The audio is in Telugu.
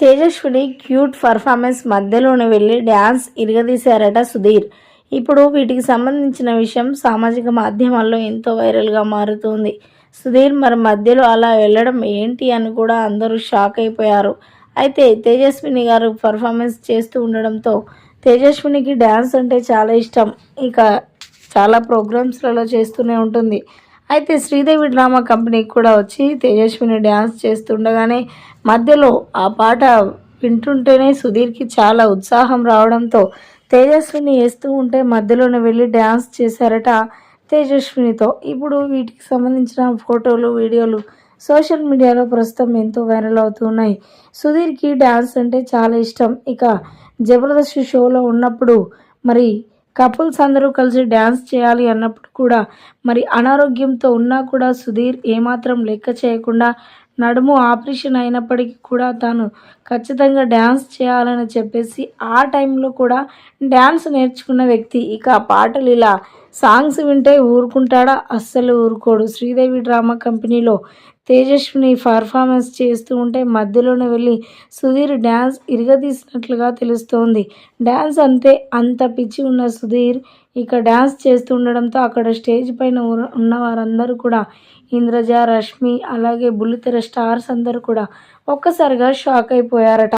తేజస్విని క్యూట్ పర్ఫార్మెన్స్ మధ్యలోనే వెళ్ళి డ్యాన్స్ ఇరగదీశారట సుధీర్. ఇప్పుడు వీటికి సంబంధించిన విషయం సామాజిక మాధ్యమాల్లో ఎంతో వైరల్గా మారుతుంది. సుధీర్ మరి మధ్యలో అలా వెళ్ళడం ఏంటి అని కూడా అందరూ షాక్ అయిపోయారు. అయితే తేజస్విని గారు పర్ఫార్మెన్స్ చేస్తూ ఉండడంతో తేజస్వినికి డ్యాన్స్ అంటే చాలా ఇష్టం. ఇక చాలా ప్రోగ్రామ్స్లలో చేస్తూనే ఉంటుంది. అయితే శ్రీదేవి డ్రామా కంపెనీకి కూడా వచ్చి తేజస్విని డ్యాన్స్ చేస్తుండగానే మధ్యలో ఆ పాట వింటుంటేనే సుధీర్కి చాలా ఉత్సాహం రావడంతో తేజస్విని వేస్తూ ఉంటే మధ్యలోనే వెళ్ళి డ్యాన్స్ చేశారట తేజస్వినితో. ఇప్పుడు వీటికి సంబంధించిన ఫోటోలు వీడియోలు సోషల్ మీడియాలో ప్రస్తుతం ఎంతో వైరల్ అవుతున్నాయి. సుధీర్కి డ్యాన్స్ అంటే చాలా ఇష్టం. ఇక జబర్దస్త్ షోలో ఉన్నప్పుడు మరి కపుల్స్ అందరూ కలిసి డ్యాన్స్ చేయాలి అన్నప్పుడు కూడా మరి అనారోగ్యంతో ఉన్నా కూడా సుధీర్ ఏమాత్రం లెక్క చేయకుండా నడుము ఆపరేషన్ అయినప్పటికీ కూడా తాను ఖచ్చితంగా డ్యాన్స్ చేయాలని చెప్పేసి ఆ టైంలో కూడా డ్యాన్స్ నేర్చుకున్న వ్యక్తి. ఇక పాటలు ఇలా సాంగ్స్ వింటే ఊరుకుంటాడా? అస్సలు ఊరుకోడు. శ్రీదేవి డ్రామా కంపెనీలో తేజస్విని పర్ఫార్మెన్స్ చేస్తూ ఉంటే మధ్యలోనే వెళ్ళి సుధీర్ డ్యాన్స్ ఇరగదీసినట్లుగా తెలుస్తోంది. డ్యాన్స్ అంతే అంత పిచ్చి ఉన్న సుధీర్ ఇక డ్యాన్స్ చేస్తూ ఉండడంతో అక్కడ స్టేజ్ పైన ఉన్న వారందరూ కూడా ఇంద్రజ రష్మి అలాగే బుల్లితెర స్టార్స్ అందరూ కూడా ఒక్కసారిగా షాక్ అయిపోయారట.